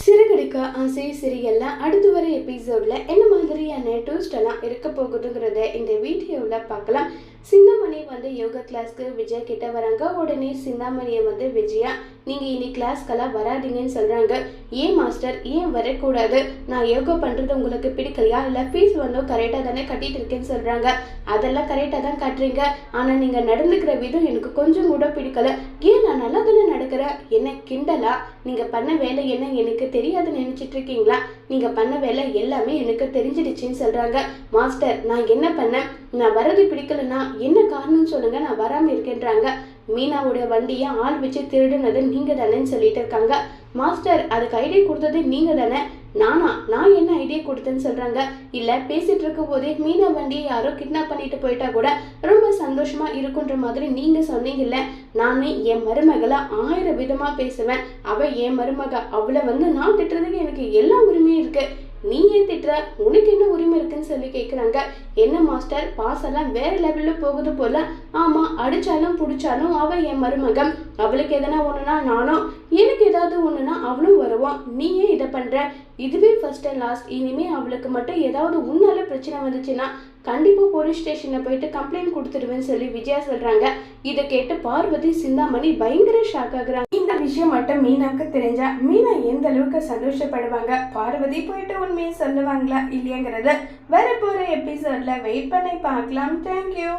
சிறுகடிக்க ஆசை சிறியல்ல அடுத்து வர எபிசோட்ல என்ன மாதிரியான டூஸ்ட் எல்லாம் இருக்க போகுதுங்கிறத இந்த வீடியோவில் பார்க்கலாம். சிந்தாமணி வந்து யோகா கிளாஸ்க்கு விஜய் கிட்ட வராங்க. உடனே சிந்தாமணியை வந்து விஜயா நீங்கள் இனி கிளாஸ்க்கெல்லாம் வராதீங்கன்னு சொல்கிறாங்க ஏன் மாஸ்டர் ஏன் வரக்கூடாது? நான் யோகா பண்ணுறது உங்களுக்கு பிடிக்கலையா? இல்லை ஃபீஸ் வந்து கரெக்டாக தானே கட்டிட்டு இருக்கேன்னு சொல்கிறாங்க அதெல்லாம் கரெக்டாக தான் கட்டுறீங்க. ஆனால் நீங்கள் நடந்துக்கிற விதம் எனக்கு கொஞ்சம் கூட பிடிக்கல. ஏன் நான் நல்லா தானே நடக்கிறேன் என்ன கிண்டலா? நீங்கள் பண்ண வேலை என்ன எனக்கு எனக்கு தெரியாதுன்னு நினச்சிட்டு இருக்கீங்களா? நீங்கள் பண்ண வேலை எல்லாமே எனக்கு தெரிஞ்சிடுச்சுன்னு சொல்கிறாங்க மாஸ்டர் நான் என்ன பண்ணேன்? நான் வரது பிடிக்கலன்னா என்ன காரணம்னு சொல்லுங்க நான் வராமல் இருக்கேன்றாங்க. மீனாவுடைய வண்டியை ஆள் வச்சு திருடுனது நீங்கள் தானேன்னு சொல்லிட்டு இருக்காங்க. மாஸ்டர் அதுக்கு ஐடியா கொடுத்தது நீங்கள் தானே நானா நான் என்ன ஐடியா கொடுத்தேன்னு சொல்கிறாங்க இல்லை பேசிகிட்டு இருக்கும் போதே மீனா வண்டியை யாரோ கிட்னாப் பண்ணிட்டு போயிட்டா கூட ரொம்ப சந்தோஷமா இருக்குன்ற மாதிரி நீங்கள் சொன்னீங்கல்ல. நானே என் மருமகளை ஆயிரம் விதமாக பேசுவேன். அவள் என் மருமக அவளை வந்து நான் திட்டுறதுக்கு எனக்கு எல்லா உரிமையும் இருக்கு. நீ ஏன் திட்டுற? உனக்கு என்ன உரிமை இருக்குன்னு சொல்லி கேட்குறாங்க என்ன மாஸ்டர்? பாஸ் எல்லாம் வேற லெவலில் போகுது போல. ஆமாம் அடித்தாலும் பிடிச்சாலும் அவள் என் மருமகம். அவளுக்கு எதனா ஒன்றுனா நானும் எனக்கு ஏதாவது அவளும் வருவான் நீ ஏன் இதை பண்ணுற இதுவே ஃபர்ஸ்ட் அண்ட் லாஸ்ட் இனிமே அவளுக்கு மட்டும் ஏதாவது உன்னால பிரச்சனை வந்துச்சுன்னா கண்டிப்பாக போலீஸ் ஸ்டேஷனில் போயிட்டு கம்ப்ளைண்ட் கொடுத்துருவேன்னு சொல்லி விஜயா சொல்கிறாங்க இதை கேட்டு பார்வதி சிந்தாமணி பயங்கர ஷாக் ஆகுறாங்க. இந்த விஷயம் மட்டும் மீனாக்கு தெரிஞ்சா மீனா எந்த அளவுக்கு சந்தோஷப்படுவாங்க? பார்வதி போயிட்டு உண்மையை சொல்லுவாங்களா இல்லையாங்கிறத வரப்போகிற எபிசோடில் வெயிட் பண்ணி பார்க்கலாம். தேங்க்யூ